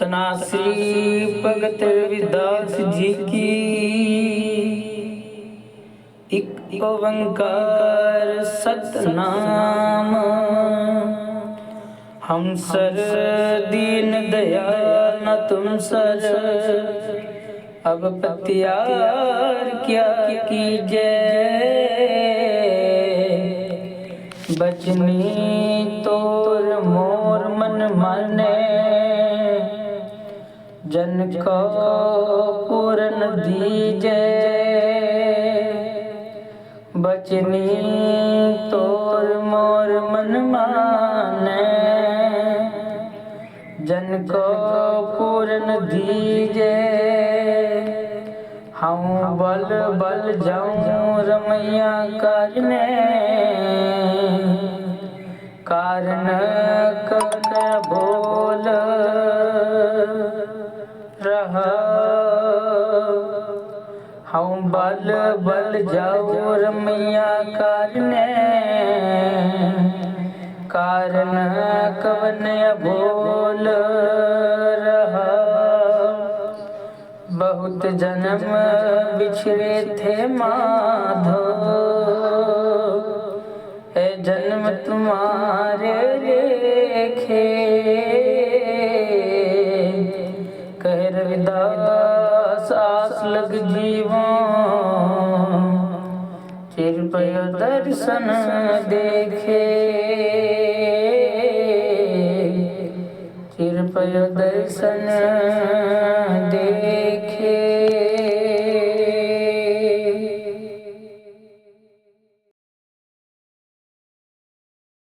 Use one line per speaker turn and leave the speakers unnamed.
तना श्री भगत रविदास जी की एक ओवंकार सतनाम। हम सर दीन दया न तुम सर। अब पतियार क्या कीजे बचनी तोर मोर मन माने। ਕੋ ਪੂਰਨ ਦੀਜੈ। ਬਚਨੀ ਤੋਰ ਮੋਰ ਮਨ ਮਾਨੇ। ਜਨ ਕੋ ਪੂਰਨ ਦੀਜੈ। ਹਉ ਬਲ ਬਲ ਜਾਉ ਰਮਈਆ ਕਰਨੇ। ਕਾਰਨ ਕਨ ਬੋਲ रहा हूँ बल बल जाओ रमैया कारने कारण कवन बोल रहा बहुत जन्म बिछड़े थे माधव विदा सास लग जीवा। दर्शन देखे। कृपय दर्शन देखे।